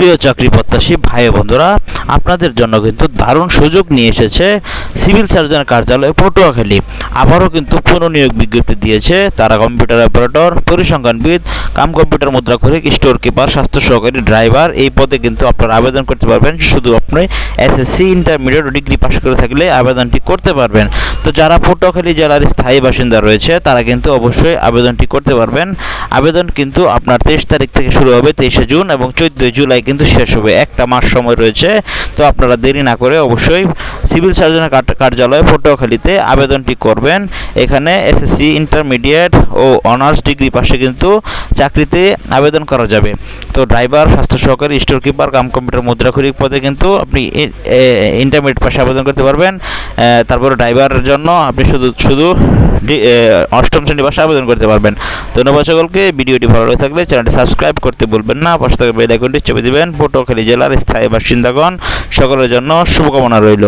প্রিয় চাকরি প্রত্যাশী ভাই বন্ধুরা, আপনাদের জন্য কিন্তু দারুণ সুযোগ নিয়ে এসেছে সিভিল সার্জন কার্যালয় পটুয়াখালী। আবারও কিন্তু পুনর্নিয়োগ বিজ্ঞপ্তি দিয়েছে তারা কম্পিউটার অপারেটর, পরিসংখ্যানবিদ, কাম কম্পিউটার মুদ্রাক্ষরিক, স্টোর কিপার, স্বাস্থ্য সহকারী ড্রাইভার, এই পদে কিন্তু আপনারা আবেদন করতে পারবেন। শুধু আপনি এসএসসি, ইন্টারমিডিয়েট ডিগ্রি পাস করে থাকলে আবেদনটি করতে পারবেন। তো যারা পটুয়াখালী জেলার স্থায়ী বাসিন্দা রয়েছে, তারা কিন্তু অবশ্যই আবেদনটি করতে পারবেন। আবেদন কিন্তু আপনার তেইশ তারিখ থেকে শুরু হবে, তেইশে জুন এবং চোদ্দোই জুলাই কিন্তু শেষ হবে। একটা মাস সময় রয়েছে, তো আপনারা দেরি না করে অবশ্যই সিভিল সার্জনের কার্যালয়ে পটুয়াখালীতে আবেদনটি করবেন এখানে এসএসসি ইন্টারমিডিয়েট ও অনার্স ডিগ্রি পাশে কিন্তু চাকরিতে আবেদন করা যাবে। তো ড্রাইভার স্বাস্থ্য সহকারী স্টোর কিপার কাম কম্পিউটার মুদ্রাক্ষরিক পদে কিন্তু আপনি ইন্টারমিডিয়েট পাশে আবেদন করতে পারবেন। তারপরে ড্রাইভারের জন্য আপনি শুধু শুধু অষ্টম শ্রেণি পাশে আবেদন করতে পারবেন। ধন্যবাদ সকলকে। ভিডিওটি ভালো লাগে থাকলে চ্যানেলটি সাবস্ক্রাইব করতে বলবেন না। পাশে থাকা বেল আইকনটি চেপে দিবেন। পটুয়াখালী জেলার স্থায়ী বাসিন্দাগণ, সকলের জন্য শুভকামনা রইল।